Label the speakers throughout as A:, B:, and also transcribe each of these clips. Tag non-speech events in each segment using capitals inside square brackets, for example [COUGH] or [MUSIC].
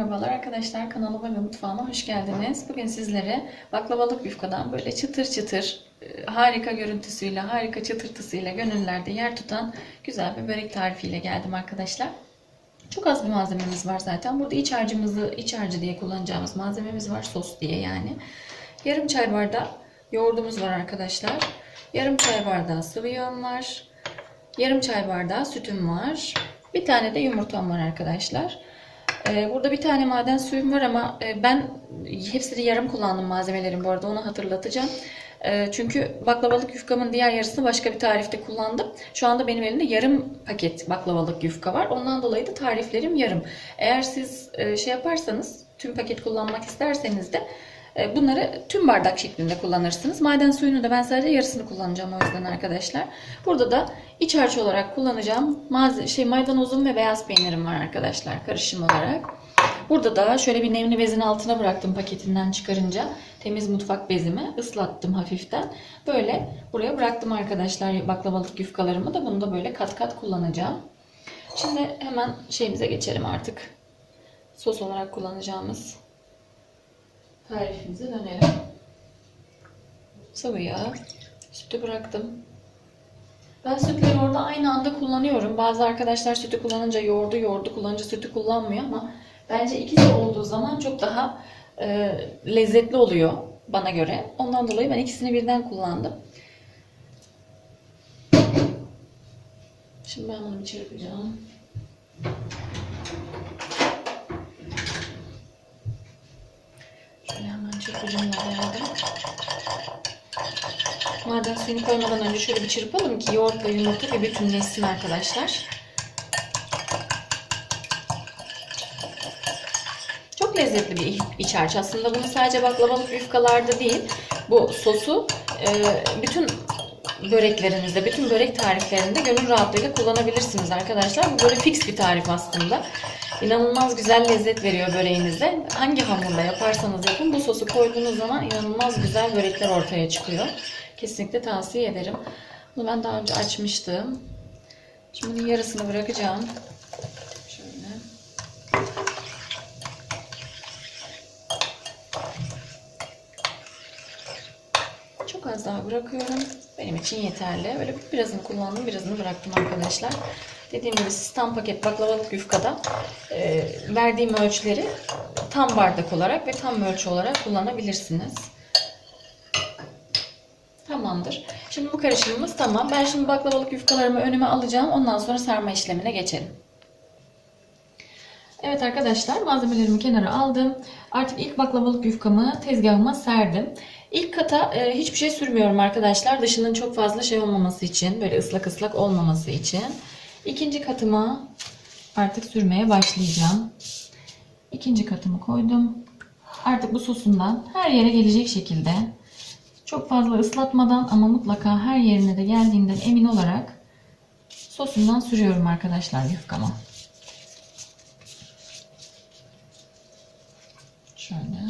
A: Merhabalar arkadaşlar kanalıma ve mutfağıma hoş geldiniz. Bugün sizlere baklavalık yufkadan böyle çıtır çıtır e, harika görüntüsüyle harika çıtırtısıyla gönüllerde yer tutan güzel bir börek tarifiyle geldim arkadaşlar. Çok az bir malzememiz var zaten. Burada iç harcımızı iç harcı diye kullanacağımız malzememiz var sos diye yani. Yarım çay bardağı yoğurdumuz var arkadaşlar. Yarım çay bardağı sıvı yağım var. Yarım çay bardağı sütüm var. Bir tane de yumurtam var arkadaşlar. Ee, Burada bir tane maden suyum var ama e, ben hepsini yarım kullandım malzemelerim bu arada onu hatırlatacağım. Ee, Çünkü baklavalık yufkamın diğer yarısını başka bir tarifte kullandım. Şu anda benim elimde yarım paket baklavalık yufka var. Ondan dolayı da tariflerim yarım. Eğer siz e, şey yaparsanız tüm paket kullanmak isterseniz de bunları tüm bardak şeklinde kullanırsınız. Maden suyunu da ben sadece yarısını kullanacağım o yüzden arkadaşlar. Burada da iç harç olarak kullanacağım şey maydanozum ve beyaz peynirim var arkadaşlar karışım olarak. Burada da şöyle bir nemli bezin altına bıraktım paketinden çıkarınca. Temiz mutfak bezimi ıslattım hafiften. Böyle buraya bıraktım arkadaşlar baklavalık yufkalarımı da bunu da böyle kat kat kullanacağım. Şimdi hemen şeyimize geçelim artık. Sos olarak kullanacağımız tarifimize dönelim. Sıvı yağ, sütü bıraktım. Ben sütleri orada aynı anda kullanıyorum. Bazı arkadaşlar sütü kullanınca yoğurdu, yoğurdu kullanınca sütü kullanmıyor ama bence ikisi olduğu zaman çok daha e, lezzetli oluyor bana göre. Ondan dolayı ben ikisini birden kullandım. Şimdi ben bunu bir çırpacağım. Şöyle hemen çırpıcımla verdim. Maden suyunu koymadan önce şöyle bir çırpalım ki yoğurtla yumurta bir bütünleşsin arkadaşlar. Çok lezzetli bir iç harç. Aslında bunu sadece baklavalık yufkalarda değil, bu sosu e, bütün böreklerinizde, bütün börek tariflerinde gönül rahatlığıyla kullanabilirsiniz arkadaşlar. Bu böyle fix bir tarif aslında. İnanılmaz güzel lezzet veriyor böreğinize. Hangi hamurla yaparsanız yapın bu sosu koyduğunuz zaman inanılmaz güzel börekler ortaya çıkıyor. Kesinlikle tavsiye ederim. Bunu ben daha önce açmıştım. Şimdi bunun yarısını bırakacağım. Şöyle. Çok az daha bırakıyorum. Benim için yeterli. Böyle birazını kullandım, birazını bıraktım arkadaşlar. Dediğim gibi siz tam paket baklavalık yufkada e, verdiğim ölçüleri tam bardak olarak ve tam ölçü olarak kullanabilirsiniz. Tamamdır. Şimdi bu karışımımız tamam. Ben şimdi baklavalık yufkalarımı önüme alacağım. Ondan sonra sarma işlemine geçelim. Evet arkadaşlar malzemelerimi kenara aldım. Artık ilk baklavalık yufkamı tezgahıma serdim. İlk kata e, hiçbir şey sürmüyorum arkadaşlar. Dışının çok fazla şey olmaması için, böyle ıslak ıslak olmaması için. İkinci katıma artık sürmeye başlayacağım. İkinci katımı koydum. Artık bu sosundan her yere gelecek şekilde çok fazla ıslatmadan ama mutlaka her yerine de geldiğinden emin olarak sosundan sürüyorum arkadaşlar yufkama. Şöyle.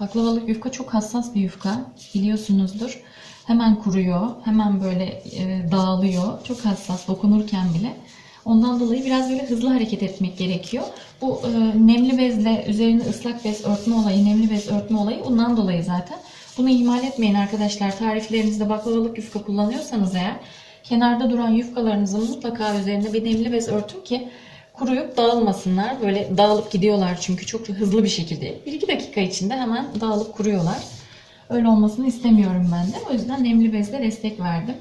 A: Baklavalık yufka çok hassas bir yufka. Biliyorsunuzdur. Hemen kuruyor. Hemen böyle e, dağılıyor. Çok hassas dokunurken bile. Ondan dolayı biraz böyle hızlı hareket etmek gerekiyor. Bu e, nemli bezle üzerine ıslak bez örtme olayı, nemli bez örtme olayı bundan dolayı zaten. Bunu ihmal etmeyin arkadaşlar. Tariflerinizde baklavalık yufka kullanıyorsanız eğer kenarda duran yufkalarınızın mutlaka üzerine bir nemli bez örtün ki kuruyup dağılmasınlar. Böyle dağılıp gidiyorlar çünkü çok hızlı bir şekilde. 1-2 dakika içinde hemen dağılıp kuruyorlar. Öyle olmasını istemiyorum ben de. O yüzden nemli bezle destek verdim.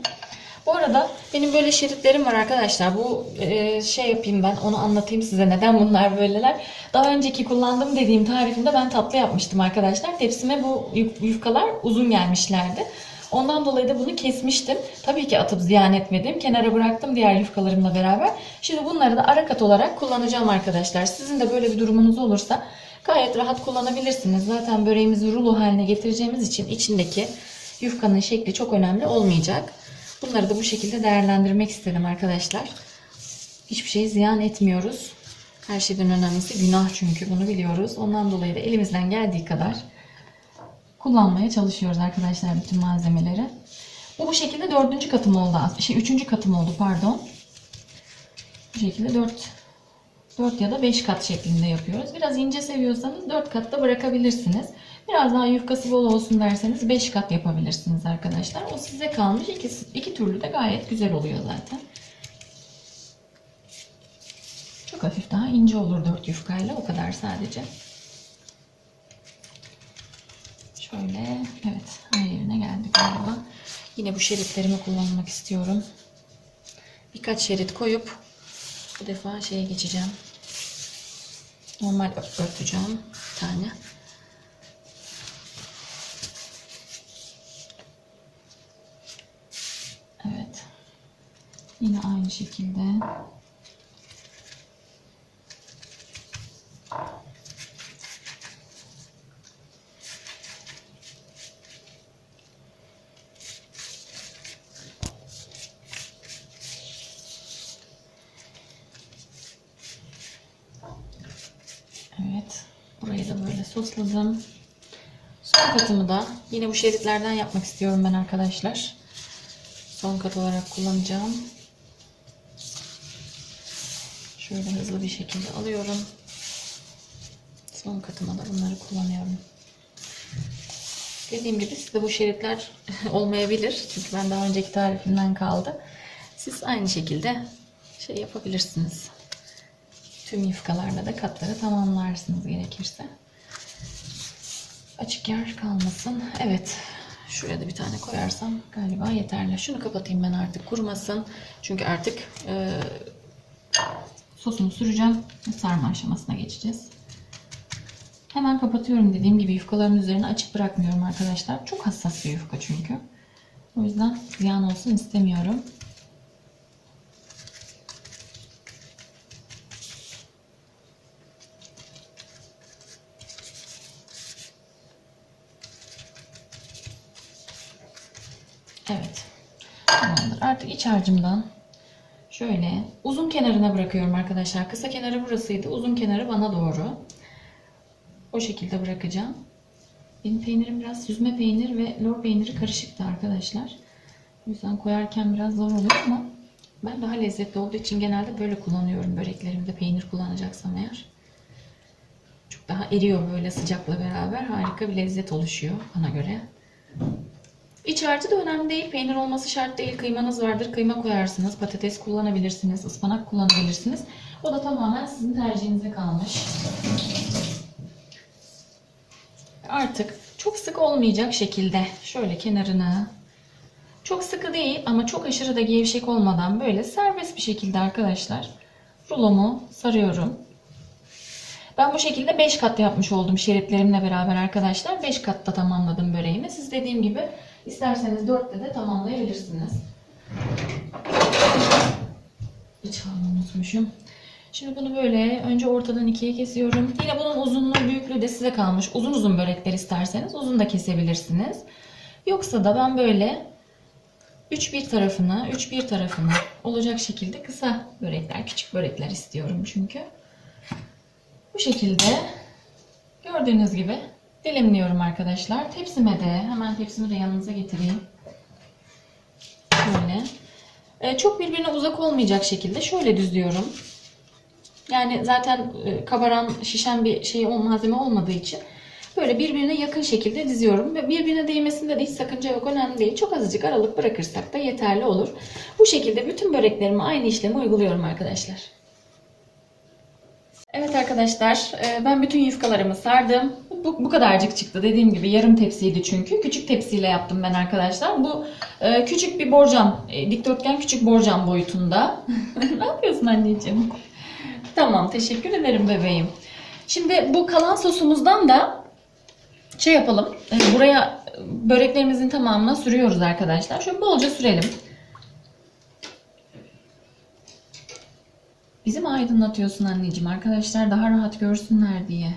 A: Bu arada benim böyle şeritlerim var arkadaşlar. Bu e, şey yapayım ben onu anlatayım size neden bunlar böyleler. Daha önceki kullandığım dediğim tarifimde ben tatlı yapmıştım arkadaşlar. Tepsime bu yuf- yufkalar uzun gelmişlerdi. Ondan dolayı da bunu kesmiştim. Tabii ki atıp ziyan etmedim. Kenara bıraktım diğer yufkalarımla beraber. Şimdi bunları da ara kat olarak kullanacağım arkadaşlar. Sizin de böyle bir durumunuz olursa gayet rahat kullanabilirsiniz. Zaten böreğimizi rulo haline getireceğimiz için içindeki yufkanın şekli çok önemli olmayacak. Bunları da bu şekilde değerlendirmek istedim arkadaşlar. Hiçbir şeyi ziyan etmiyoruz. Her şeyden önemlisi günah çünkü bunu biliyoruz. Ondan dolayı da elimizden geldiği kadar kullanmaya çalışıyoruz arkadaşlar bütün malzemeleri. Bu bu şekilde dördüncü katım oldu. Şey üçüncü katım oldu pardon. Bu şekilde dört 4 ya da 5 kat şeklinde yapıyoruz. Biraz ince seviyorsanız 4 katta bırakabilirsiniz. Biraz daha yufkası bol olsun derseniz 5 kat yapabilirsiniz arkadaşlar. O size kalmış. İkisi, iki türlü de gayet güzel oluyor zaten. Çok hafif daha ince olur 4 yufkayla. O kadar sadece. Şöyle evet her yerine geldik galiba. Yine bu şeritlerimi kullanmak istiyorum. Birkaç şerit koyup bu defa şeye geçeceğim. Normal ört- örteceğim bir tane. Evet. Yine aynı şekilde. Evet. Burayı da böyle sosladım. Son katımı da yine bu şeritlerden yapmak istiyorum ben arkadaşlar. Son kat olarak kullanacağım. Şöyle hızlı bir şekilde alıyorum. Son katıma da bunları kullanıyorum. Dediğim gibi sizde bu şeritler [LAUGHS] olmayabilir. Çünkü ben daha önceki tarifimden kaldı. Siz aynı şekilde şey yapabilirsiniz. Tüm yufkalarla da katları tamamlarsınız gerekirse. Açık yer kalmasın. Evet. Şuraya da bir tane koyarsam galiba yeterli. Şunu kapatayım ben artık kurumasın. Çünkü artık e, sosumu süreceğim. Sarma aşamasına geçeceğiz. Hemen kapatıyorum dediğim gibi yufkaların üzerine açık bırakmıyorum arkadaşlar. Çok hassas bir yufka çünkü. O yüzden ziyan olsun istemiyorum. Evet. Tamamdır. Artık iç harcımdan şöyle uzun kenarına bırakıyorum arkadaşlar. Kısa kenarı burasıydı. Uzun kenarı bana doğru. O şekilde bırakacağım. Benim peynirim biraz süzme peynir ve lor peyniri karışıktı arkadaşlar. O yüzden koyarken biraz zor oluyor ama ben daha lezzetli olduğu için genelde böyle kullanıyorum böreklerimde peynir kullanacaksam eğer. Çok daha eriyor böyle sıcakla beraber. Harika bir lezzet oluşuyor bana göre. İç harcı da önemli değil. Peynir olması şart değil. Kıymanız vardır. Kıyma koyarsınız. Patates kullanabilirsiniz. ıspanak kullanabilirsiniz. O da tamamen sizin tercihinize kalmış. Artık çok sık olmayacak şekilde şöyle kenarını çok sıkı değil ama çok aşırı da gevşek olmadan böyle serbest bir şekilde arkadaşlar rulomu sarıyorum. Ben bu şekilde 5 kat yapmış oldum şeritlerimle beraber arkadaşlar. 5 katta tamamladım böreğimi. Siz dediğim gibi isterseniz 4'te de tamamlayabilirsiniz. İç harcını unutmuşum. Şimdi bunu böyle önce ortadan ikiye kesiyorum. Yine bunun uzunluğu büyüklüğü de size kalmış. Uzun uzun börekler isterseniz uzun da kesebilirsiniz. Yoksa da ben böyle 3 bir tarafını, 3 bir tarafını olacak şekilde kısa börekler, küçük börekler istiyorum çünkü. Bu şekilde gördüğünüz gibi dilimliyorum arkadaşlar. Tepsime de hemen tepsimi de yanınıza getireyim. Şöyle. Ee, çok birbirine uzak olmayacak şekilde şöyle düzlüyorum. Yani zaten e, kabaran, şişen bir şey o malzeme olmadığı için böyle birbirine yakın şekilde diziyorum ve birbirine değmesinde de hiç sakınca yok önemli değil. Çok azıcık aralık bırakırsak da yeterli olur. Bu şekilde bütün böreklerime aynı işlemi uyguluyorum arkadaşlar. Evet arkadaşlar e, ben bütün yufkalarımı sardım. Bu, bu kadarcık çıktı dediğim gibi yarım tepsiydi çünkü. Küçük tepsiyle yaptım ben arkadaşlar. Bu e, küçük bir borcam, e, dikdörtgen küçük borcam boyutunda. [LAUGHS] ne yapıyorsun anneciğim? Tamam teşekkür ederim bebeğim. Şimdi bu kalan sosumuzdan da şey yapalım. Buraya böreklerimizin tamamına sürüyoruz arkadaşlar. Şöyle bolca sürelim. Bizi mi aydınlatıyorsun anneciğim? Arkadaşlar daha rahat görsünler diye.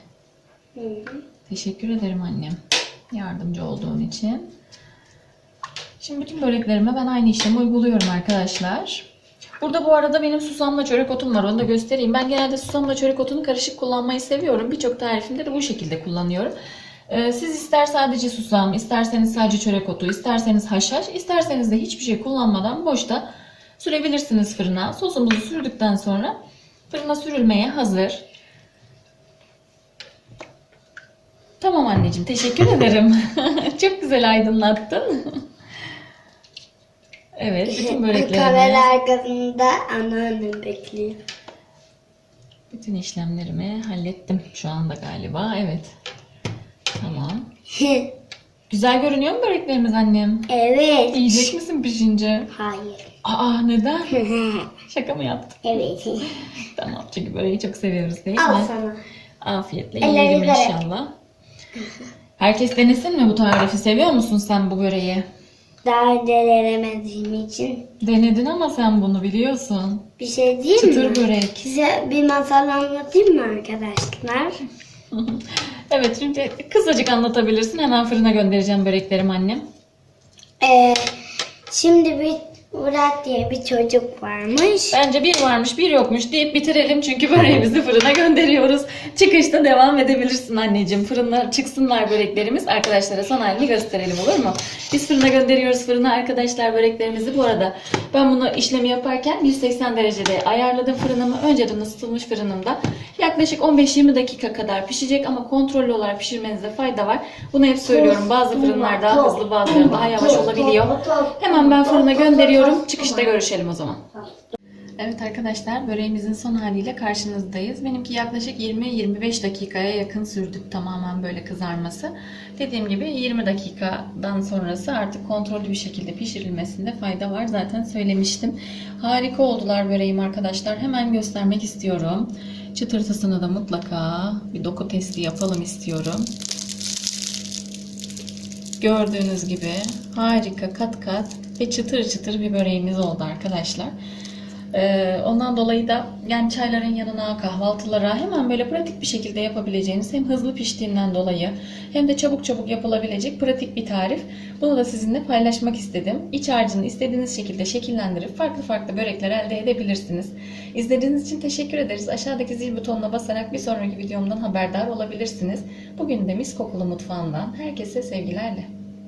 A: Teşekkür ederim annem. Yardımcı olduğun için. Şimdi bütün böreklerime ben aynı işlemi uyguluyorum arkadaşlar. Burada bu arada benim susamla çörek otum var. Onu da göstereyim. Ben genelde susamla çörek otunu karışık kullanmayı seviyorum. Birçok tarifimde de bu şekilde kullanıyorum. Ee, siz ister sadece susam, isterseniz sadece çörek otu, isterseniz haşhaş, isterseniz de hiçbir şey kullanmadan boşta sürebilirsiniz fırına. Sosumuzu sürdükten sonra Fırına sürülmeye hazır. Tamam anneciğim teşekkür ederim. [LAUGHS] Çok güzel aydınlattın. evet bütün böreklerimi,
B: Kamera arkasında anneannem bekliyor.
A: bütün işlemlerimi hallettim şu anda galiba. Evet. Tamam. [LAUGHS] Güzel görünüyor mu böreklerimiz annem?
B: evet.
A: Yiyecek misin pişince?
B: Hayır.
A: Aa neden? Şaka mı yaptın?
B: evet.
A: Tamam çünkü böreği çok seviyoruz değil
B: Al
A: mi?
B: sana.
A: Afiyetle yiyelim inşallah. Herkes denesin mi bu tarifi? Seviyor musun sen bu böreği?
B: Daha önce denemediğim için
A: Denedin ama sen bunu biliyorsun.
B: bir şey diyeyim mi?
A: Çıtır börek.
B: Size bir masal anlatayım mı arkadaşlar?
A: Evet şimdi kısacık anlatabilirsin. Hemen fırına göndereceğim böreklerimi annem.
B: Ee, şimdi bir Murat diye bir çocuk varmış.
A: Bence bir varmış bir yokmuş deyip bitirelim. Çünkü böreğimizi fırına [LAUGHS] gönderiyoruz. Çıkışta devam edebilirsin anneciğim. Fırına çıksınlar böreklerimiz. Arkadaşlara son halini gösterelim olur mu? Biz fırına gönderiyoruz fırına arkadaşlar böreklerimizi. Bu arada ben bunu işlemi yaparken 180 derecede ayarladım fırınımı. Önceden ısıtılmış fırınımda. Yaklaşık 15-20 dakika kadar pişecek ama kontrollü olarak pişirmenizde fayda var. Bunu hep söylüyorum. Bazı fırınlar daha hızlı bazıları daha yavaş olabiliyor. Hemen ben fırına gönderiyorum. Çıkışta görüşelim o zaman. Evet arkadaşlar böreğimizin son haliyle karşınızdayız. Benimki yaklaşık 20-25 dakikaya yakın sürdü tamamen böyle kızarması. Dediğim gibi 20 dakikadan sonrası artık kontrollü bir şekilde pişirilmesinde fayda var. Zaten söylemiştim. Harika oldular böreğim arkadaşlar. Hemen göstermek istiyorum. Çıtırtısını da mutlaka bir doku testi yapalım istiyorum. Gördüğünüz gibi harika kat kat ve çıtır çıtır bir böreğimiz oldu arkadaşlar. Ee, ondan dolayı da yani çayların yanına, kahvaltılara hemen böyle pratik bir şekilde yapabileceğiniz hem hızlı piştiğinden dolayı hem de çabuk çabuk yapılabilecek pratik bir tarif. Bunu da sizinle paylaşmak istedim. İç harcını istediğiniz şekilde şekillendirip farklı farklı börekler elde edebilirsiniz. İzlediğiniz için teşekkür ederiz. Aşağıdaki zil butonuna basarak bir sonraki videomdan haberdar olabilirsiniz. Bugün de mis kokulu mutfağından herkese sevgilerle.